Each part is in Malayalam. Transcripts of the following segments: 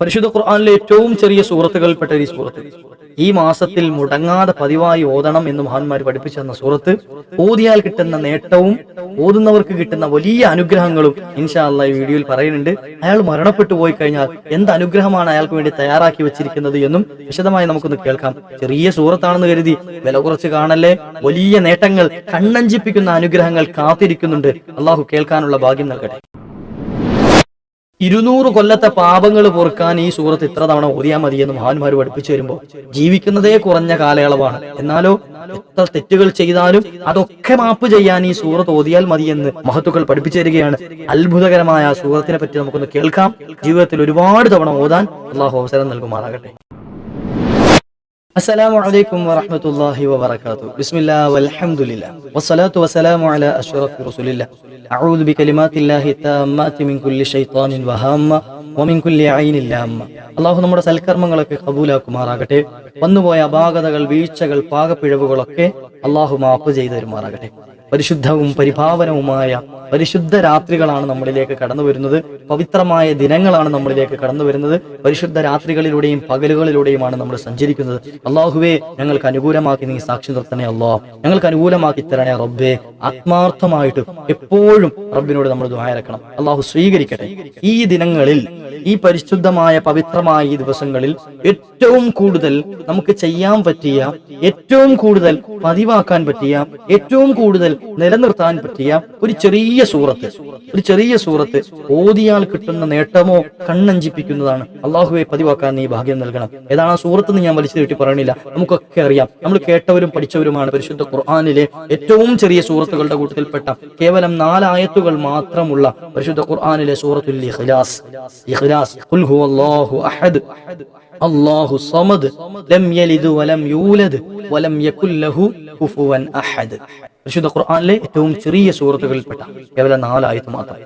പരിശുദ്ധ ഖുർആാനിലെ ഏറ്റവും ചെറിയ സൂറത്തുകൾപ്പെട്ട ഈ സൂറത്ത്. ഈ മാസത്തിൽ മുടങ്ങാതെ പതിവായി ഓതണം എന്ന് മഹാന്മാർ പഠിപ്പിച്ചു തന്ന സൂറത്ത്. ഓതിയാൽ കിട്ടുന്ന നേട്ടവും ഓതുന്നവർക്ക് കിട്ടുന്ന വലിയ അനുഗ്രഹങ്ങളും ഇൻഷാ അല്ലാ ഈ വീഡിയോയിൽ പറയുന്നുണ്ട്. അയാൾ മരണപ്പെട്ടു പോയി കഴിഞ്ഞാൽ എന്ത് അനുഗ്രഹമാണ് അയാൾക്ക് വേണ്ടി തയ്യാറാക്കി വെച്ചിരിക്കുന്നത് എന്നും വിശദമായി നമുക്കൊന്ന് കേൾക്കാം. ചെറിയ സൂറത്താണെന്ന് കരുതി വില കുറച്ച് കാണല്ലേ? വലിയ നേട്ടങ്ങൾ കണ്ണഞ്ചിപ്പിക്കുന്ന അനുഗ്രഹങ്ങൾ കാത്തിരിക്കുന്നുണ്ട്. അള്ളാഹു കേൾക്കാനുള്ള ഭാഗ്യം നൽകട്ടെ. ഇരുന്നൂറ് കൊല്ലത്തെ പാപങ്ങൾ പൊറുക്കാൻ ഈ സൂറത്ത് ഇത്ര തവണ ഓതിയാൽ മതി എന്ന് മഹാന്മാർ പഠിപ്പിച്ചു വരുമ്പോൾ ജീവിക്കുന്നതേ കുറഞ്ഞ കാലയളവാണ്. എന്നാലോ എത്ര തെറ്റുകൾ ചെയ്താലും അതൊക്കെ മാപ്പ് ചെയ്യാൻ ഈ സൂറത്ത് ഓതിയാൽ മതി എന്ന് മഹത്തുക്കൾ പഠിപ്പിച്ചു തരികയാണ്. അത്ഭുതകരമായ ആ സൂറത്തിനെ പറ്റി നമുക്കൊന്ന് കേൾക്കാം. ജീവിതത്തിൽ ഒരുപാട് തവണ ഓതാൻ അള്ളാഹു അവസരം നൽകുമാറാകട്ടെ. السلام عليكم ورحمة الله وبركاته بسم الله والحمد لله والصلاة والسلام على أشرف رسول الله أعوذ بكلمات الله التامات من كل شيطان وهامة ومن كل عين لامة അള്ളാഹു നമ്മുടെ സൽക്കർമ്മങ്ങളൊക്കെ കബൂലാക്കുമാറാകട്ടെ വന്നുപോയ അപാകതകൾ വീഴ്ചകൾ പാകപ്പിഴവുകളൊക്കെ അള്ളാഹു മാപ്പ് ചെയ്തു തരുമാറാകട്ടെ പരിശുദ്ധവും പരിഭാവനവുമായ പരിശുദ്ധ രാത്രികളാണ് നമ്മളിലേക്ക് കടന്നു വരുന്നത്. പവിത്രമായ ദിനങ്ങളാണ് നമ്മളിലേക്ക് കടന്നു വരുന്നത്. പരിശുദ്ധ രാത്രികളിലൂടെയും പകലുകളിലൂടെയുമാണ് നമ്മൾ സഞ്ചരിക്കുന്നത്. അള്ളാഹുവേ ഞങ്ങൾക്ക് അനുകൂലമാക്കി നീ സാക്ഷി നിർത്തണേ അല്ലോ ഞങ്ങൾക്ക് അനുകൂലമാക്കി തരണേ റബ്ബെ. ആത്മാർത്ഥമായിട്ട് എപ്പോഴും റബ്ബിനോട് നമ്മൾ ദ്വായരക്കണം അള്ളാഹു സ്വീകരിക്കട്ടെ. ഈ ദിനങ്ങളിൽ ഈ പരിശുദ്ധമായ പവിത്രമായ ഈ ദിവസങ്ങളിൽ ഏറ്റവും കൂടുതൽ നമുക്ക് ചെയ്യാൻ പറ്റിയ ഏറ്റവും കൂടുതൽ പതിവാക്കാൻ പറ്റിയ ഏറ്റവും കൂടുതൽ നിലനിർത്താൻ പറ്റിയ ഒരു ചെറിയ സൂറത്ത്. ഒരു ചെറിയ സൂറത്ത് ഓതിയാൽ കിട്ടുന്ന നേട്ടമോ കണ്ണഞ്ചിപ്പിക്കുന്നതാണ്. അള്ളാഹുവെ പതിവാക്കാൻ നീ ഭാഗ്യം നൽകണം. ഏതാണ് ആ സൂറത്ത് ഞാൻ വലിച്ചു തീട്ടി പറയണില്ല നമുക്കൊക്കെ അറിയാം. നമ്മൾ കേട്ടവരും പഠിച്ചവരുമാണ് പരിശുദ്ധ ഖുർആാനിലെ ഏറ്റവും ചെറിയ സൂറത്തുകളുടെ കൂട്ടത്തിൽപ്പെട്ട കേവലം നാലായത്തുകൾ മാത്രമുള്ള പരിശുദ്ധ ഖുർആാനിലെ സൂറത്തുൽ ഇഖ്ലാസ്. ഇഖ്ലാസ്. ഖുൽ ഹുവല്ലാഹു അഹദ്. അല്ലാഹു സമദ്. ലം യലിദ് വലം യൂലദ്. വലം യകുൽ ലഹു കുഫുവൻ അഹദ്. പരിശുദ്ധ ഖുർആാനിലെ ഏറ്റവും ചെറിയ സൂറത്തുകളിൽപ്പെട്ട കേവലം നാലായത്ത് മാത്രം.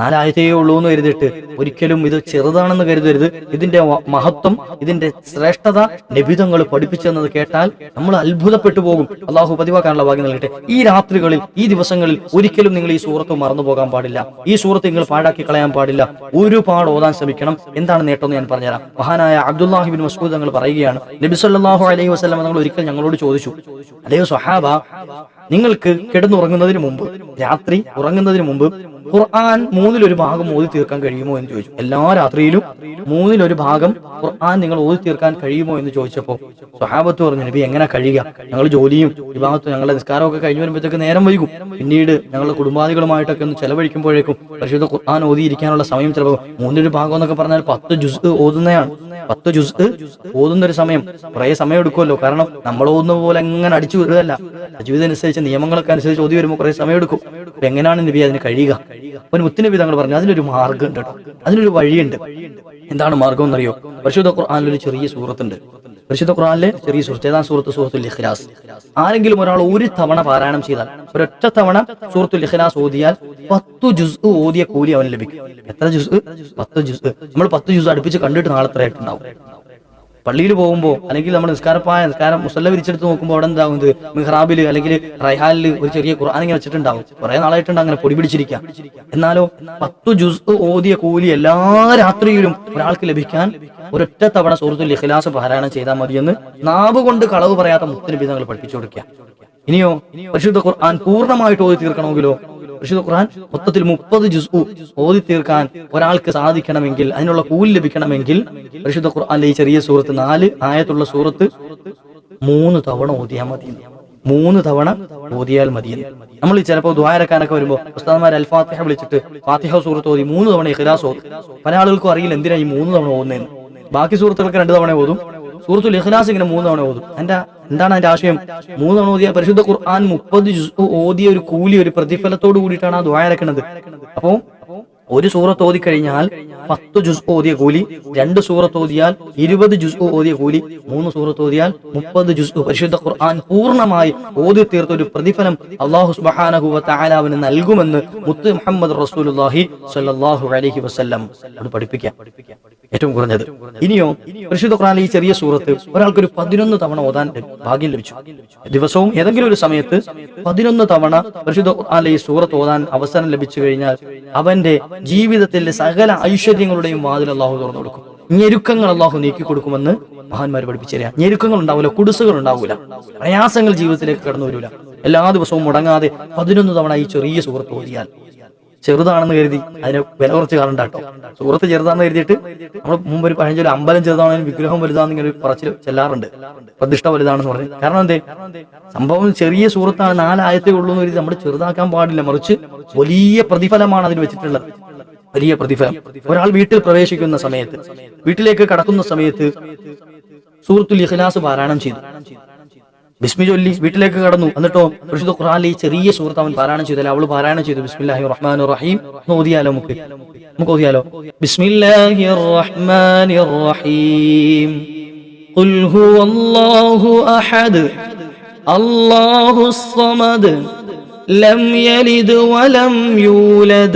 നാലായത്തേ ഉള്ളൂ എന്ന് കരുതിയിട്ട് ഒരിക്കലും ഇത് ചെറുതാണെന്ന് കരുതരുത്. ഇതിന്റെ മഹത്വം ഇതിന്റെ ശ്രേഷ്ഠത നിബിധങ്ങൾ പഠിപ്പിച്ചെന്നത് കേട്ടാൽ നമ്മൾ അത്ഭുതപ്പെട്ടു പോകും. അള്ളാഹു പതിവാക്കാനുള്ള ഭാഗ്യം നൽകട്ടെ. ഈ രാത്രികളിൽ ഈ ദിവസങ്ങളിൽ ഒരിക്കലും നിങ്ങൾ ഈ സൂറത്ത് മറന്നു പോകാൻ പാടില്ല. ഈ സൂറത്ത് നിങ്ങൾ പാഴാക്കി കളയാൻ പാടില്ല. ഒരുപാട് ഓതാൻ ശ്രമിക്കണം. എന്താണ് നേട്ടം എന്ന് ഞാൻ പറഞ്ഞുതരാം. മഹാനായ അബ്ദുല്ലാഹിബിൻ മസ്കൂദ് ഞങ്ങൾ പറയുകയാണ് നബി സല്ലല്ലാഹു അലൈഹി വസല്ലം ഞങ്ങൾ ഒരിക്കൽ ഞങ്ങളോട് ചോദിച്ചു. അതേ സ്വഹാബ നിങ്ങൾക്ക് കിടന്നുറങ്ങുന്നതിന് മുമ്പ് രാത്രി ഉറങ്ങുന്നതിന് മുമ്പ് ഖുർആൻ മൂന്നിലൊരു ഭാഗം ഓതി തീർക്കാൻ കഴിയുമോ എന്ന് ചോദിച്ചു. എല്ലാ രാത്രിയിലും മൂന്നിലൊരു ഭാഗം ഖുർആൻ നിങ്ങൾ ഓതി തീർക്കാൻ കഴിയുമോ എന്ന് ചോദിച്ചപ്പോൾ സ്വഹാബത്ത് പറഞ്ഞു നബി എങ്ങനെ കഴിയുക? ഞങ്ങൾ ജോലിയും വിഭാഗത്തും ഞങ്ങളുടെ നിസ്കാരമൊക്കെ കഴിഞ്ഞു വരുമ്പോഴത്തേക്ക് നേരം വൈകും. പിന്നീട് ഞങ്ങളുടെ കുടുംബാദികളുമായിട്ടൊക്കെ ഒന്ന് ചെലവഴിക്കുമ്പോഴേക്കും പരിശുദ്ധ ഖുർആൻ ഓതിയിരിക്കാനുള്ള സമയം ചിലപ്പോൾ മൂന്നിലൊരു ഭാഗം എന്നൊക്കെ പറഞ്ഞാൽ പത്ത് ജുസ് ഓതുന്നതാണ് പത്ത് ജുസ് ഓതുന്ന ഒരു സമയം കുറെ സമയം എടുക്കുമല്ലോ കാരണം നമ്മൾ ഓതുന്ന പോലെ എങ്ങനെ അടിച്ചു വിടുകയല്ല. ജീവിതം അനുസരിച്ച് നിയമങ്ങളൊക്കെ അനുസരിച്ച് ഓതി വരുമ്പോൾ കുറെ സമയം എടുക്കും അപ്പൊ എങ്ങനെയാണ് നബി അതിന് കഴിയുക? അപ്പൊ മുത്തുനബി തങ്ങൾ പറഞ്ഞു അതിനൊരു മാർഗം ഉണ്ട് അതിനൊരു വഴിയുണ്ട്. എന്താണ് മാർഗം എന്നറിയോ? പരിശുദ്ധ ഒരു ചെറിയ സൂറത്തുണ്ട്. പരിശുദ്ധ ഖുറാനിലെ ചെറിയ സുഹൃത്ത് ഏതാ സൂറത്ത് സൂറത്തുൽ ഇഖ്ലാസ്. ആരെങ്കിലും ഒരാൾ ഒരു തവണ പാരായണം ചെയ്താൽ ഒരൊറ്റ തവണ സൂറത്തുൽ ഇഖ്ലാസ് ഓതിയാൽ പത്തു ജുസ് ഓതിയ കൂലി അവന് ലഭിക്കും. എത്ര ജുസ് പത്ത് ജുസ് നമ്മൾ പത്ത് ജുസ് അടുപ്പിച്ച് കണ്ടിട്ട് നാളെ എത്ര ആയിട്ടുണ്ടാവും? പള്ളിയിൽ പോകുമ്പോൾ അല്ലെങ്കിൽ നമ്മൾ നിസ്കാരപ്പായ നിസ്കാരം മുസല്ല വിരിച്ചെടുത്ത് നോക്കുമ്പോൾ അവിടെ എന്താകുന്നത് മിഹ്റാബിൽ അല്ലെങ്കിൽ റൈഹാലിൽ ഒരു ചെറിയ ഖുർആൻ ഇങ്ങനെ വെച്ചിട്ടുണ്ടാവും. കുറെ നാളായിട്ടുണ്ട് അങ്ങനെ പൊടി പിടിച്ചിരിക്കാം എന്നാലോ പത്തു ജുസ് ഓതിയ കൂലി എല്ലാ രാത്രിയിലും ഒരാൾക്ക് ലഭിക്കാൻ ഒരൊറ്റ തവണ സുഹൃത്തുൽ ഇഖ്ലാസ് പാരായണം ചെയ്താൽ മതിയെന്ന് നാവ് കൊണ്ട് കളവ് പറയാത്ത മുത്തലബി തങ്ങൾ പഠിപ്പിച്ചു കൊടുക്കുക. ഇനിയോ പരിശുദ്ധ ഖുർആൻ പൂർണമായിട്ട് ഓതി തീർക്കണമെങ്കിലോ? പരിശുദ്ധ ഖുർആൻ മൊത്തത്തിൽ മുപ്പത് ജുസ് ഓതി തീർക്കാൻ ഒരാൾക്ക് സാധിക്കണമെങ്കിൽ അതിനുള്ള കൂലി ലഭിക്കണമെങ്കിൽ പരിശുദ്ധ ഖുർആനിലെ ഈ ചെറിയ സൂറത്ത് നാല് ആയത്തുള്ള സൂറത്ത് മൂന്ന് തവണ ഓതിയാൽ മതി. മൂന്ന് തവണ ഓതിയാൽ മതി. നമ്മൾ ചിലപ്പോൾ ദ്വാരക്കാനൊക്കെ വരുമ്പോൾ ഉസ്താദ്മാർ അൽ ഫാത്തിഹ വിളിച്ചിട്ട് ഫാത്തിഹ സൂറത്ത് ഓതി മൂന്ന് തവണ ഇഖ്ലാസ് ഓതി. പല ആളുകൾക്കും അറിയില്ല എന്തിനാ ഈ മൂന്ന് തവണ ഓതുന്നതെന്ന് ബാക്കി സുഹൃത്തുക്കൾക്ക് രണ്ട് തവണ ഓതും. സൂറത്തുൽ ഇഖ്ലാസ് ഇങ്ങനെ മൂന്ന് തവണ ഓതും. എന്റെ എന്താണ് അതിന്റെ ആശയം? മൂന്ന് തവണ ഓതിയ പരിശുദ്ധ ഖുർആൻ മുപ്പത് ഓതിയ ഒരു കൂലി ഒരു പ്രതിഫലത്തോട് കൂടിയിട്ടാണ് ആ ദ്വായ അപ്പോ ഒരു സൂറത്ത് ഓതി കഴിഞ്ഞാൽ പത്ത് ജുസ് ഓതിയ കൂലി രണ്ട് സൂറത്ത് ഓതിയാൽ ഇരുപത് ജുസ് ഓതിയ കൂലി മൂന്ന് സൂറത്ത് ഓതിയാൽ മുപ്പത് ജുസ് പരിശുദ്ധ ഖുർആൻ പൂർണമായി ഓതി തീർത്ത ഒരു പ്രതിഫലം അള്ളാഹു തആലാവിന് നൽകുമെന്ന് മുത്ത് മുഹമ്മദ് റസൂലുള്ളാഹി സ്വല്ലല്ലാഹു അലൈഹി വസല്ലം അത് പഠിപ്പിക്കാം. ഏറ്റവും കുറഞ്ഞത്. ഇനിയോ പരിശുദ്ധ ഖുർആൻ ഈ ചെറിയ സൂറത്ത് ഒരാൾക്ക് ഒരു പതിനൊന്ന് തവണ ഓതാൻ ഭാഗ്യം ലഭിച്ചു. ദിവസവും ഏതെങ്കിലും ഒരു സമയത്ത് പതിനൊന്ന് തവണ പരിശുദ്ധ ഖുർആനിലെ ഈ സൂറത്ത് ഓതാൻ അവസരം ലഭിച്ചു കഴിഞ്ഞാൽ അവന്റെ ജീവിതത്തിലെ സകല ഐശ്വര്യങ്ങളുടെയും വാതിൽ അള്ളാഹു തുറന്നു കൊടുക്കും. ഞെരുക്കങ്ങൾ അള്ളാഹു നീക്കി കൊടുക്കുമെന്ന് മഹാന്മാർ പഠിപ്പിച്ചു തരാം ഞെരുക്കങ്ങൾ ഉണ്ടാവില്ല കുടിസുകൾ ഉണ്ടാവില്ല. പ്രയാസങ്ങൾ ജീവിതത്തിലേക്ക് കടന്നു വരില്ല എല്ലാ ദിവസവും മുടങ്ങാതെ പതിനൊന്ന് തവണ ഈ ചെറിയ സുഹൃത്ത് ഓതിയാൽ. ചെറുതാണെന്ന് കരുതി അതിനെ വില കുറച്ച് കാലുണ്ടാട്ടോ സുഹൃത്ത് ചെറുതാണെന്ന് കരുതിയിട്ട് നമ്മൾ മുമ്പ് ഒരു പഴഞ്ചൊരു അമ്പലം ചെറുതാണെങ്കിലും വിഗ്രഹം വലുതാണെന്ന് ഇങ്ങനെ പറച്ചിൽ ചെല്ലാറുണ്ട്. പ്രതിഷ്ഠ വലുതാണെന്ന് പറഞ്ഞു. കാരണം എന്തേ? സംഭവം ചെറിയ സുഹൃത്താണ് നാലായത്തേ ഉള്ളൂ എന്ന് കരുതി നമ്മൾ ചെറുതാക്കാൻ പാടില്ല. മറിച്ച് വലിയ പ്രതിഫലമാണ് അതിന് വെച്ചിട്ടുള്ളത്. വലിയ പ്രതിഫലം ഒരാൾ വീട്ടിൽ പ്രവേശിക്കുന്ന സമയത്ത് വീട്ടിലേക്ക് കടക്കുന്ന സമയത്ത് സൂറത്തുൽ ഇഖ്ലാസ് പാരായണം ചെയ്തു ബിസ്മി ചൊല്ലി വീട്ടിലേക്ക് കടന്നു എന്നിട്ടോ പരിശുദ്ധ ഖുറാനിലെ ഈ ചെറിയ സുഹൃത്ത് അവൻ പാരായണം ചെയ്തല്ല അവള് പാരായണം ചെയ്തു ബിസ്മില്ലാഹി റഹ്മാൻ റഹീം ഒന്ന് ഓതിയാലോ നമുക്ക് നമുക്ക് ഓതിയാലോ ബിസ്മില്ലാഹി റഹ്മാൻ റഹീം قل هو الله أحد الله الصمد لم يلد ولم يولد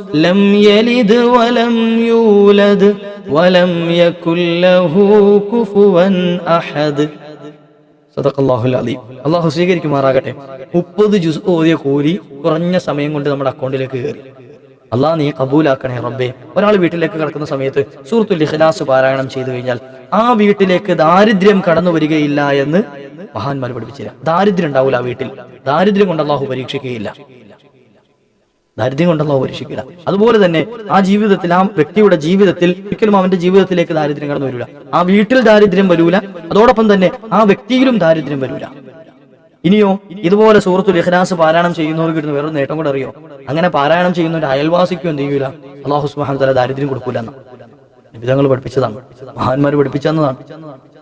ലം യലിദ് വലം യൂലദ് വലം യകുല്ലഹു കുഫുവൻ അഹദ് സദഖല്ലാഹുൽ അലീം അള്ളാഹു സ്വീകരിക്കുമാറാകട്ടെ. മുപ്പത് ജുസ് ഓതിയ കൂലി കുറഞ്ഞ സമയം കൊണ്ട് നമ്മുടെ അക്കൗണ്ടിലേക്ക് കയറി. അള്ളാഹ് നീ കബൂലാക്കണേ റബ്ബേ. ഒരാൾ വീട്ടിലേക്ക് കടക്കുന്ന സമയത്ത് സൂറത്തുൽ ഇഖ്ലാസ് പാരായണം ചെയ്തു കഴിഞ്ഞാൽ ആ വീട്ടിലേക്ക് ദാരിദ്ര്യം കടന്നു വരികയില്ല എന്ന് മഹാന്മാർ പഠിപ്പിച്ചില്ല. ദാരിദ്ര്യം ഉണ്ടാവില്ല ആ വീട്ടിൽ. ദാരിദ്ര്യം കൊണ്ട് അള്ളാഹു പരീക്ഷിക്കുകയില്ല. ദാരിദ്ര്യം കൊണ്ടല്ലോ പരീക്ഷിക്കില്ല അതുപോലെ തന്നെ ആ ജീവിതത്തിൽ ആ വ്യക്തിയുടെ ജീവിതത്തിൽ ഒരിക്കലും അവന്റെ ജീവിതത്തിലേക്ക് ദാരിദ്ര്യം കടന്നു വരില്ല ആ വീട്ടിൽ ദാരിദ്ര്യം വരൂല. അതോടൊപ്പം തന്നെ ആ വ്യക്തിയിലും ദാരിദ്ര്യം വരൂല. ഇനിയോ ഇതുപോലെ സുഹൃത്തു ഇഖ്ലാസ് പാരായണം ചെയ്യുന്നവർക്ക് കിട്ടുന്ന വേറൊരു നേട്ടം കൂടെ അറിയോ? അങ്ങനെ പാരായണം ചെയ്യുന്ന ഒരു അയൽവാസിക്കും എന്ത് ചെയ്യൂല? അള്ളാഹു സുബാൻ തല ദാരിദ്ര്യം കൊടുക്കൂല വിധങ്ങൾ പഠിപ്പിച്ചതാണ്. മഹാന്മാർ പഠിപ്പിച്ചെന്നതാണ്.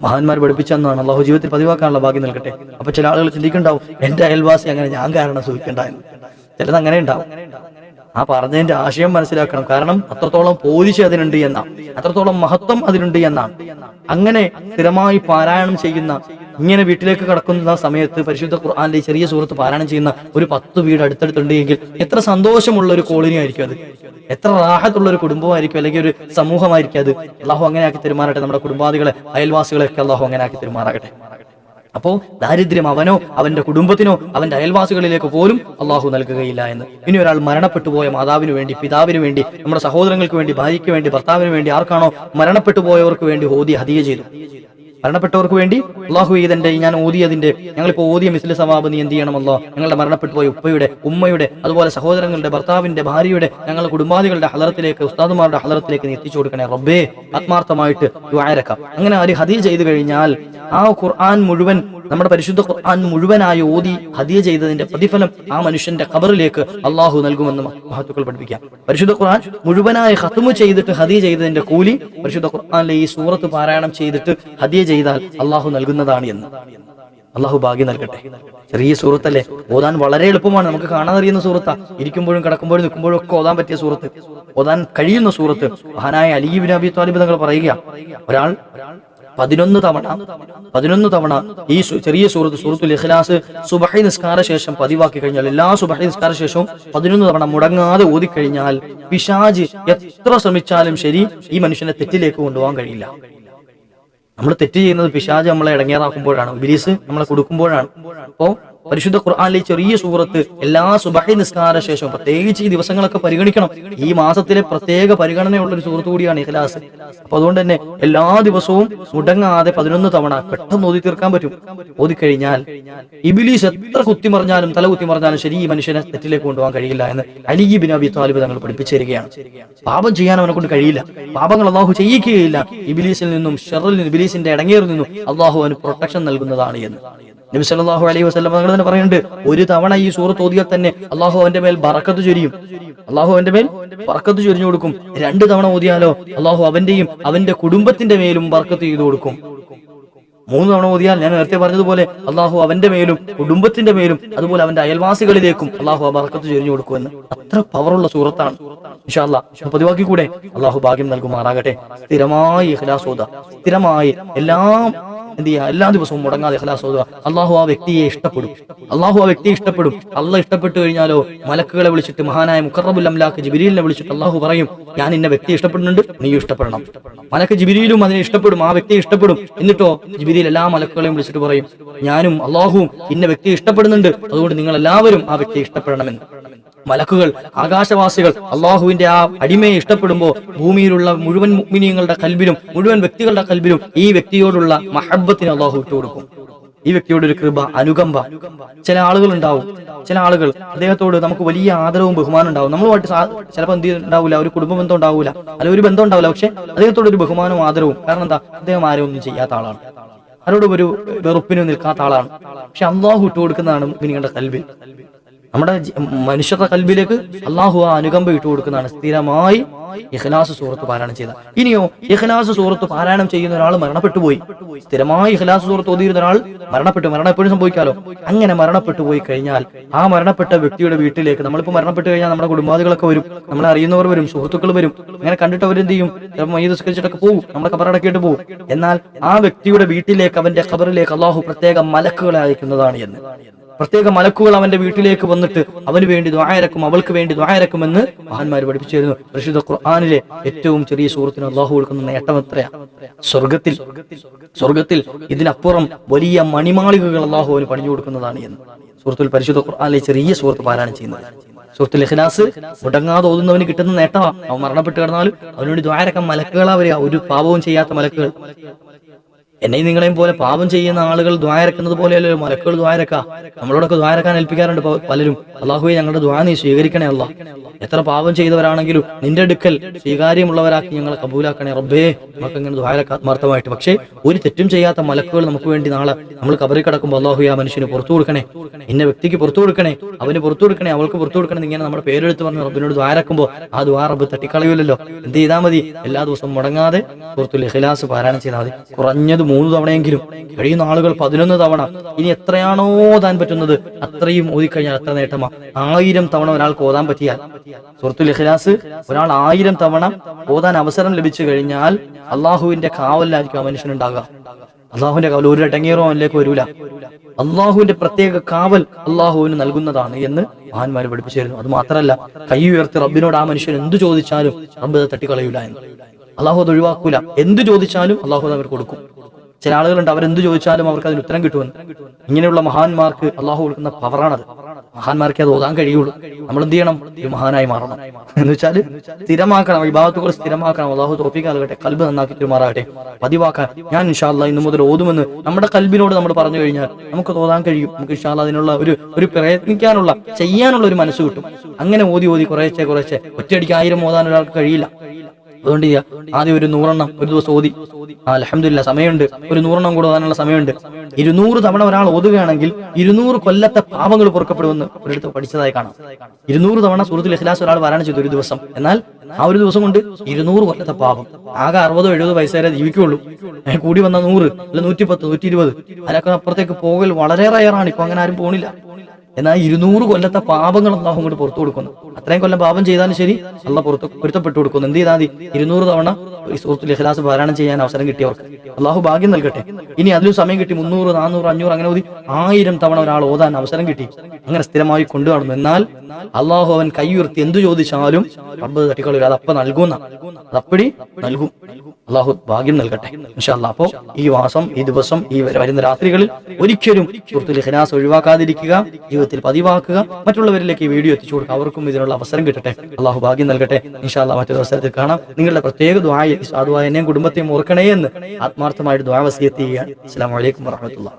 മഹാന്മാർ പഠിപ്പിച്ചെന്നതാണ്. അള്ളാഹു ജീവിതത്തിൽ പതിവാക്കാനുള്ള ഭാഗ്യം നൽകട്ടെ. അപ്പൊ ചില ആളുകൾ ചിന്തിക്കണ്ടാവും എന്റെ അയൽവാസി അങ്ങനെ ഞാൻ കാരണം സൂചിക്കണ്ടായിരുന്നു ചിലത് അങ്ങനെ ഉണ്ടാവും. ആ പറഞ്ഞതിന്റെ ആശയം മനസ്സിലാക്കണം. കാരണം അത്രത്തോളം പോലീസ് അതിനുണ്ട് എന്നാണ് അത്രത്തോളം മഹത്വം അതിനുണ്ട് എന്നാണ് അങ്ങനെ സ്ഥിരമായി പാരായണം ചെയ്യുന്ന ഇങ്ങനെ വീട്ടിലേക്ക് കടക്കുന്ന സമയത്ത് പരിശുദ്ധ ഖുർആാന്റെ ചെറിയ സുഹൃത്ത് പാരായണം ചെയ്യുന്ന ഒരു പത്ത് വീട് അടുത്തടുത്തുണ്ട് എങ്കിൽ എത്ര സന്തോഷമുള്ള ഒരു കോളനി ആയിരിക്കും അത്. എത്ര റാഹത്തുള്ള ഒരു കുടുംബമായിരിക്കും അല്ലെങ്കിൽ ഒരു സമൂഹമായിരിക്കും അത്. അള്ളാഹു അങ്ങനെ ആക്കി തെരുമാറട്ടെ നമ്മുടെ കുടുംബാദികളെ അയൽവാസികളെ ഒക്കെ അള്ളാഹു അങ്ങനെ ആക്കി തെരുമാറാകട്ടെ. അപ്പോ ദാരിദ്ര്യം അവനോ അവന്റെ കുടുംബത്തിനോ അവന്റെ അയൽവാസികളിലേക്ക് പോലും അള്ളാഹു നൽകുകയില്ല എന്ന്. ഇനി ഒരാൾ മരണപ്പെട്ടു പോയ മാതാവിന് വേണ്ടി പിതാവിന് വേണ്ടി നമ്മുടെ സഹോദരങ്ങൾക്ക് വേണ്ടി ഭാര്യയ്ക്ക് വേണ്ടി ഭർത്താവിന് വേണ്ടി ആർക്കാണോ മരണപ്പെട്ടു പോയവർക്ക് വേണ്ടി ഹോദി ഹദിയ ചെയ്തു. മരണപ്പെട്ടവർക്ക് വേണ്ടി അള്ളാഹു ഈദന്റെ ഞാൻ ഓതിയതിന്റെ ഞങ്ങളിപ്പോ ഓതിയ മിസ്ലി സവാബ് നീ എന്ത് ചെയ്യണമല്ലോ ഞങ്ങളുടെ മരണപ്പെട്ടു പോയ ഉപ്പയുടെ ഉമ്മയുടെ അതുപോലെ സഹോദരങ്ങളുടെ ഭർത്താവിന്റെ ഭാര്യയുടെ ഞങ്ങളുടെ കുടുംബാദികളുടെ ഹലറത്തിലേക്ക് ഉസ്താദുമാരുടെ ഹലറത്തിലേക്ക് നീ എത്തിച്ചു കൊടുക്കണേ റബ്ബേ. ആത്മാർത്ഥമായിട്ട് അങ്ങനെ ആര് ഹദീ ചെയ്തു കഴിഞ്ഞാൽ ആ ഖുർആൻ മുഴുവൻ നമ്മുടെ പരിശുദ്ധ ഖുർആൻ മുഴുവനായി ഓതി ഹദിയ ചെയ്തതിന്റെ പ്രതിഫലം ആ മനുഷ്യന്റെ ഖബറിലേക്ക് അള്ളാഹു നൽകുമെന്ന് മഹത്തുക്കൾ പഠിപ്പിക്കാം. പരിശുദ്ധ ഖുർആൻ മുഴുവനായി ഹത്തുമു ചെയ്തിട്ട് ഹദിയ ചെയ്തതിന്റെ കൂലി പരിശുദ്ധ ഖുർആനിലെ ഈ സൂറത്ത് പാരായണം ചെയ്തിട്ട് ഹദിയ ചെയ്താൽ അള്ളാഹു നൽകുന്നതാണ് എന്ന്. അള്ളാഹു ഭാഗ്യം നൽകട്ടെ. ചെറിയ സൂറത്തല്ലേ? ഓതാൻ വളരെ എളുപ്പമാണ്. നമുക്ക് കാണാൻ അറിയുന്ന സൂറത്താ. ഇരിക്കുമ്പോഴും കിടക്കുമ്പോഴും നിൽക്കുമ്പോഴും ഒക്കെ ഓതാൻ പറ്റിയ സൂറത്ത്. ഓതാൻ കഴിയുന്ന സൂറത്ത്. മഹാനായ അലീബിൻ അബി താലിബ് തങ്ങൾ പറയുക ഒരാൾ പതിനൊന്ന് തവണ പതിനൊന്ന് തവണ ഈ ചെറിയ സൂറത്ത് സൂറത്തുൽ ഇഖ്ലാസ് സുബഹി നിസ്കാര ശേഷം പതിവാക്കി കഴിഞ്ഞാൽ എല്ലാ സുബഹി നിസ്കാര ശേഷവും പതിനൊന്ന് തവണ മുടങ്ങാതെ ഓതിക്കഴിഞ്ഞാൽ പിശാജ് എത്ര ശ്രമിച്ചാലും ശരി ഈ മനുഷ്യനെ തെറ്റിലേക്ക് കൊണ്ടുപോകാൻ കഴിയില്ല. നമ്മൾ തെറ്റ് ചെയ്യുന്നത് പിശാജ് നമ്മളെ ഇടങ്ങേറാക്കുമ്പോഴാണ് ബിലീസ് നമ്മളെ കൊടുക്കുമ്പോഴാണ്. അപ്പോ പരിശുദ്ധ ഖുർആാനിലെ ചെറിയ സൂറത്ത് എല്ലാ സുബഹി നിസ്കാര ശേഷവും പ്രത്യേകിച്ച് ഈ ദിവസങ്ങളൊക്കെ പരിഗണിക്കണം. ഈ മാസത്തിലെ പ്രത്യേക പരിഗണനയുള്ള ഒരു സുഹൃത്തു കൂടിയാണ് ഇഖ്ലാസ്. അപ്പൊ അതുകൊണ്ട് തന്നെ എല്ലാ ദിവസവും മുടങ്ങാതെ പതിനൊന്ന് തവണ പെട്ടെന്ന് ഓതി തീർക്കാൻ പറ്റും. ഓതി കഴിഞ്ഞാൽ ഇബിലീസ് എത്ര കുത്തിമറിഞ്ഞാലും തല കുത്തിമറിഞ്ഞാലും ശരി ഈ മനുഷ്യനെ തെറ്റിലേക്ക് കൊണ്ടുപോകാൻ കഴിയില്ല എന്ന് അലിഗി ബിൻ അബി താലിബ് തങ്ങൾ പഠിപ്പിച്ചു തരികയാണ് പാപം ചെയ്യാൻ അവനെ കൊണ്ട് കഴിയില്ല. പാപങ്ങൾ അള്ളാഹു ചെയ്യിക്കുകയില്ല. ഇബിലീസിൽ നിന്നും ഷെറിൽ നിന്നും ഇബിലീസിന്റെ ഇടങ്ങേറിൽ നിന്നും അള്ളാഹു അവന് പ്രൊട്ടക്ഷൻ നൽകുന്നതാണ് എന്ന്. നബി സല്ലല്ലാഹു അലൈഹി വസല്ലം അങ്ങനെ തന്നെ പറയുന്നുണ്ട്. ഒരു തവണ ഈ സൂറത്ത് ഓതിയാൽ തന്നെ അള്ളാഹു അവന്റെ മേൽ ബറക്കത്ത് ചൊരിയും. അള്ളാഹു അവന്റെ മേൽ ബറക്കത്ത് ചൊരിഞ്ഞു കൊടുക്കും. രണ്ട് തവണ ഓതിയാലോ അള്ളാഹു അവന്റെയും അവന്റെ കുടുംബത്തിന്റെ മേലും ബറക്കത്ത് ചെയ്തു കൊടുക്കും. മൂന്ന് തവണ ഓതിയാൽ ഞാൻ നേരത്തെ പറഞ്ഞതുപോലെ അള്ളാഹു അവന്റെ മേലും കുടുംബത്തിന്റെ മേലും അതുപോലെ അവന്റെ അയൽവാസികളിലേക്കും അള്ളാഹു ആ ബർക്കത്ത് ചൊരിഞ്ഞു കൊടുക്കുമെന്ന്. അത്ര പവറുള്ള സൂറത്താണ്. പതിവാക്കി കൂടെ അള്ളാഹു ഭാഗ്യം നൽകുമാറാകട്ടെ. സ്ഥിരമായി ഓതുക. സ്ഥിരമായി എല്ലാം എന്ത് ചെയ്യുക? എല്ലാ ദിവസവും മുടങ്ങാതെ ഇഖ്ലാസ് അള്ളാഹു ആ വ്യക്തിയെ ഇഷ്ടപ്പെടും. അള്ളാഹു ആ വ്യക്തിയെ ഇഷ്ടപ്പെടും. അള്ള ഇഷ്ടപ്പെട്ടു കഴിഞ്ഞാലോ മലക്കുകളെ വിളിച്ചിട്ട് മഹാനായ അംലാക്ക് ജിബിരിലിനെ വിളിച്ചിട്ട് അള്ളാഹു പറയും ഞാൻ ഇന്ന വ്യക്തി ഇഷ്ടപ്പെടുന്നുണ്ട് നീ ഇഷ്ടപ്പെടണം. മലക്ക് ജിബിരിയിലും അതിനെ ഇഷ്ടപ്പെടും ആ വ്യക്തിയെ ഇഷ്ടപ്പെടും. എന്നിട്ടോ ജിബിരിയിൽ എല്ലാ മലക്കുകളെയും വിളിച്ചിട്ട് പറയും ഞാനും അള്ളാഹുവും ഇന്ന വ്യക്തിയെ ഇഷ്ടപ്പെടുന്നുണ്ട്. അതുകൊണ്ട് നിങ്ങൾ എല്ലാവരും ആ വ്യക്തിയെ ഇഷ്ടപ്പെടണമെന്ന്. മലക്കുകൾ ആകാശവാസികൾ അള്ളാഹുവിന്റെ ആ അടിമയെ ഇഷ്ടപ്പെടുമ്പോൾ ഭൂമിയിലുള്ള മുഴുവൻ മുഗ്മിനിയങ്ങളുടെ കൽബിലും മുഴുവൻ വ്യക്തികളുടെ കൽബിലും ഈ വ്യക്തിയോടുള്ള മഹബത്തിന് അള്ളാഹു ഇട്ടുകൊടുക്കും ഈ വ്യക്തിയോട് ഒരു കൃപ അനുകമ്പ ചില ആളുകൾ ഉണ്ടാവും. ചില ആളുകൾ അദ്ദേഹത്തോട് നമുക്ക് വലിയ ആദരവും ബഹുമാനം ഉണ്ടാവും. നമ്മളുമായിട്ട് ചിലപ്പോൾ എന്ത് ഉണ്ടാവില്ല ഒരു കുടുംബ ബന്ധം ഉണ്ടാവില്ല അല്ല ഒരു ബന്ധം ഉണ്ടാവില്ല പക്ഷെ അദ്ദേഹത്തോട് ഒരു ബഹുമാനവും ആദരവും. കാരണം എന്താ? അദ്ദേഹം ആരും ഒന്നും ചെയ്യാത്ത ആളാണ്. ആരോടും ഒരു വെറുപ്പിനും നിൽക്കാത്ത ആളാണ്. പക്ഷെ അള്ളാഹു ഇട്ട് കൊടുക്കുന്നതാണ് കൽബിൽ നമ്മുടെ മനുഷ്യരുടെ കൽബിലേക്ക് അള്ളാഹു ആ അനുകമ്പ ഇട്ട് കൊടുക്കുന്നതാണ് സ്ഥിരമായി ഇഖ്ലാസ് സൂറത്ത് പാരായണം ചെയ്ത. ഇനിയോ ഇഖ്ലാസ് സൂറത്ത് പാരായണം ചെയ്യുന്ന ഒരാൾ മരണപ്പെട്ടു പോയി. സ്ഥിരമായി ഇഖ്ലാസ് സൂറത്ത് ഓതിയിരുന്ന ഒരാൾ മരണപ്പെട്ടു. മരണം എപ്പോഴും സംഭവിക്കാലോ? അങ്ങനെ മരണപ്പെട്ടു പോയി കഴിഞ്ഞാൽ ആ മരണപ്പെട്ട വ്യക്തിയുടെ വീട്ടിലേക്ക് നമ്മളിപ്പോൾ മരണപ്പെട്ടു കഴിഞ്ഞാൽ നമ്മുടെ കുടുംബാദികളൊക്കെ വരും. നമ്മളെ അറിയുന്നവർ വരും സുഹൃത്തുക്കൾ വരും. അങ്ങനെ കണ്ടിട്ട് അവരെന്ത് ചെയ്യും? മയ്യ നിസ്കരിച്ചിട്ടൊക്കെ പോകും നമ്മുടെ കബറടക്കിയിട്ട് പോകും എന്നാൽ ആ വ്യക്തിയുടെ വീട്ടിലേക്ക് അവന്റെ ഖബറിലേക്ക് അള്ളാഹു പ്രത്യേക മലക്കുകളെ അയക്കുന്നതാണ് എന്ന്. പ്രത്യേക മലക്കുകൾ അവന്റെ വീട്ടിലേക്ക് വന്നിട്ട് അവന് വേണ്ടി ദ്വായരക്കും അവൾക്ക് വേണ്ടി ദ്വായരക്കുമെന്ന് മഹാന്മാർ പഠിപ്പിച്ചിരുന്നു. പരിശുദ്ധ ഖുർആാനിലെ ഏറ്റവും ചെറിയ സുഹൃത്തിന് അള്ളാഹു കൊടുക്കുന്ന നേട്ടം എത്രയാ? സ്വർഗത്തിൽ സ്വർഗത്തിൽ ഇതിനപ്പുറം വലിയ മണിമാളികകൾ അള്ളാഹു അവന് പണിഞ്ഞു കൊടുക്കുന്നതാണ് എന്ന്. സൂറത്തുൽ പരിശുദ്ധ ഖുർആാനിലെ ചെറിയ സുഹൃത്ത് പാരായണം ചെയ്യുന്നത്. സൂറത്തുൽ ഇഖ്ലാസ് മുടങ്ങാതെ ഓതുന്നവന് കിട്ടുന്ന നേട്ടമാണ് അവൻ മരണപ്പെട്ട് കിടന്നാലും അവനുവേണ്ടി ദ്വാരക്കം മലക്കുകളാ വരിക. ഒരു പാപവും ചെയ്യാത്ത മലക്കുകൾ. എന്നെയും നിങ്ങളെയും പോലെ പാപം ചെയ്യുന്ന ആളുകൾ ദ്വാരക്കുന്നത് പോലെയല്ലോ? മലക്കുകൾ ദ്വാരക്ക നമ്മളോടൊക്കെ ദ്വാരക്കാൻ ഏൽപ്പിക്കാറുണ്ട് പലരും. അള്ളാഹുവെ ഞങ്ങളുടെ ദ്വാ നീ സ്വീകരിക്കണേ അല്ല എത്ര പാപം ചെയ്തവരാണെങ്കിലും നിന്റെ അടുക്കൽ സ്വീകാര്യമുള്ളവരാക്കി ഞങ്ങളെ കബൂലാക്കണേ റബ്ബേ. നമുക്ക് ഇങ്ങനെ ദ്വാരക്ക ആത്മാർത്ഥമായിട്ട്. പക്ഷേ ഒരു തെറ്റും ചെയ്യാത്ത മലക്കുകൾ നമുക്ക് വേണ്ടി നാളെ നമ്മൾ കബറി കിടക്കുമ്പോൾ അള്ളാഹു ആ മനുഷ്യന് പുറത്തു കൊടുക്കണേ. ഇന്ന വ്യക്തിക്ക് പുറത്തു കൊടുക്കണേ അവന് പുറത്തു കൊടുക്കണേ അവൾക്ക് പുറത്തു കൊടുക്കണേ ഇങ്ങനെ നമ്മുടെ പേരെടുത്ത് പറഞ്ഞ് റബ്ബിനോട് ദ്വാരക്കുമ്പോൾ ആ ദ്വാ റബ്ബ് തട്ടിക്കളയൂലല്ലോ എന്ത് ചെയ്താൽ മതി? എല്ലാ ദിവസവും മുടങ്ങാതെ പുറത്തുള്ള ഇഖ്ലാസ് പാരായണം ചെയ്താൽ മതി. കുറഞ്ഞത് മൂന്ന് തവണയെങ്കിലും കഴിയുന്ന ആളുകൾ പതിനൊന്ന് തവണ. ഇനി എത്രയാണോ ഓതാൻ പറ്റുന്നത്? അത്രയും ഓതിക്കഴിഞ്ഞാൽ അത്ര നേട്ടമാ. ആയിരം തവണ ഒരാൾക്ക് ഓതാൻ പറ്റിയാൽ. സുഹൃത്തുൽ ഇഖ്ലാസ് ഒരാൾ ആയിരം തവണ ഓതാൻ അവസരം ലഭിച്ചു കഴിഞ്ഞാൽ അള്ളാഹുവിന്റെ കാവലിലായിരിക്കും ആ മനുഷ്യനുണ്ടാകുക. അള്ളാഹുവിന്റെ കാവൽ ഒരു ഇടങ്ങേറോ അവനിലേക്ക് വരൂല. അള്ളാഹുവിന്റെ പ്രത്യേക കാവൽ അള്ളാഹുവിന് നൽകുന്നതാണ് എന്ന് മഹാന്മാർ പഠിപ്പിച്ചിരുന്നു. അത് മാത്രമല്ല കൈ ഉയർത്തി റബ്ബിനോട് ആ മനുഷ്യൻ എന്ത് ചോദിച്ചാലും റബ്ബ് തട്ടിക്കളയൂല എന്ന്. അള്ളാഹു അത് ഒഴിവാക്കൂല. എന്ത് ചോദിച്ചാലും അള്ളാഹു അവർ കൊടുക്കും. ചില ആളുകളുണ്ട് അവരെന്ത് ചോദിച്ചാലും അവർക്ക് അതിന് ഉത്തരം കിട്ടുമെന്ന്. ഇങ്ങനെയുള്ള മഹാന്മാർക്ക് അള്ളാഹു കൊടുക്കുന്ന പവറാണത് മഹാന്മാർക്ക് അത് ഓതാൻ കഴിയുള്ളൂ. നമ്മൾ എന്ത് ചെയ്യണം? ഒരു മഹാനായി മാറണം. എന്ന് വെച്ചാൽ സ്ഥിരമാക്കണം ഈ ഭാഗത്തുകൾ സ്ഥിരമാക്കണം അള്ളാഹു തോപ്പിക്കാകട്ടെ കൽബ് നന്നാക്കി തിരുമാറാകട്ടെ പതിവാക്കാൻ. ഞാൻ ഇൻഷാല്ല ഇന്ന് മുതൽ ഓതുമെന്ന് നമ്മുടെ കൽബിനോട് നമ്മൾ പറഞ്ഞു കഴിഞ്ഞാൽ നമുക്ക് തോന്നാൻ കഴിയും. നമുക്ക് ഇൻഷാല്ല അതിനുള്ള ഒരു ഒരു പ്രയത്നിക്കാനുള്ള ചെയ്യാനുള്ള ഒരു മനസ്സ് കിട്ടും. അങ്ങനെ ഓതി ഓതി കുറേശ്ശെ കുറേശ്ശെ ഒറ്റയടിക്ക് ആയിരം ഓതാൻ ഒരാൾക്ക് കഴിയില്ല. അതുകൊണ്ട് ചെയ്യാ. ആദ്യം ഒരു നൂറെണ്ണം ഒരു ദിവസം ഓതി. അലഹമില്ല സമയമുണ്ട്. ഒരു നൂറെണ്ണം കൂടെ ഓതാനുള്ള സമയമുണ്ട്. ഇരുന്നൂറ് തവണ ഒരാൾ ഓതുകയാണെങ്കിൽ ഇരുന്നൂറ് കൊല്ലത്തെ പാപങ്ങൾ പുറക്കപ്പെടുമെന്ന് ഒരിടത്ത് പഠിച്ചതായി കാണാം. ഇരുന്നൂറ് തവണ സുഹൃത്തിൽ ഇഖ്ലാസ് ഒരാൾ വരാണ് ചെയ്തു ഒരു ദിവസം. എന്നാൽ ആ ഒരു ദിവസം കൊണ്ട് ഇരുന്നൂറ് കൊല്ലത്തെ പാപം. ആകെ അറുപതോ എഴുപതോ വയസ്സ് വരെ ജീവിക്കുള്ളൂ കൂടി വന്ന നൂറ് അല്ല നൂറ്റി പത്ത് നൂറ്റി ഇരുപത് അതിനൊക്കെ അപ്പുറത്തേക്ക് പോകൽ വളരെ റയറാണ് ഇപ്പൊ അങ്ങനെ ആരും പോണില്ല. എന്നാൽ ഇരുന്നൂറ് കൊല്ലത്തെ പാപങ്ങൾ അള്ളാഹു അങ്ങോട്ട് പുറത്തു കൊടുക്കുന്നു. അത്രയും കൊല്ലം പാപം ചെയ്താലും ശരി അള്ളാഹ് പുറത്ത് പൊരുത്തപ്പെട്ടു കൊടുക്കുന്നു. എന്ത് ചെയ്താൽ മതി? ഇരുന്നൂറ് തവണ ഈ സുഹൃത്തുൽ ഇഖ്ലാസ് പാരായണം ചെയ്യാൻ അവസരം കിട്ടിയവർക്ക്. അള്ളാഹു ഭാഗ്യം നൽകട്ടെ. ഇനി അതിലും സമയം കിട്ടി. മുന്നൂറ് നാനൂറ് അഞ്ഞൂറ് അങ്ങനെ ഒരു ആയിരം തവണ ഒരാൾ ഓതാൻ അവസരം കിട്ടി. അങ്ങനെ സ്ഥിരമായി കൊണ്ടു നടന്നു. എന്നാൽ അള്ളാഹു അവൻ കൈ ഉയർത്തി എന്ത് ചോദിച്ചാലും റബ്ബ് തട്ടിക്കളൂല അത് അപ്പൊ നൽകുന്ന അതപ്പടി നൽകും. അള്ളാഹു ഭാഗ്യം നൽകട്ടെ. ഇൻഷാല്ല അപ്പോ ഈ മാസം ഈ ദിവസം ഈ വരുന്ന രാത്രികളിൽ ഒരിക്കലും സുഹൃത്തുൽ ഇഖ്ലാസ് ഒഴിവാക്കാതിരിക്കുക ജീവിതത്തിൽ പതിവാക്കുക മറ്റുള്ളവരിലേക്ക് ഈ വീഡിയോ എത്തിച്ചു കൊടുക്കുക. അവർക്കും ഇതിനുള്ള അവസരം കിട്ടട്ടെ. അള്ളാഹു ഭാഗ്യം നൽകട്ടെ. ഇൻഷാല്ല മറ്റൊരു അവസരത്തിൽ കാണാം. നിങ്ങളുടെ പ്രത്യേക ദ്വായ സാധുവായ എന്നെയും കുടുംബത്തെയും ഓർക്കണേ എന്ന് ആത്മാർത്ഥമായിട്ട് ദ്വാവസ്യത്ത് അസ്സാം വലൈക്കും വർഹമത്തുള്ള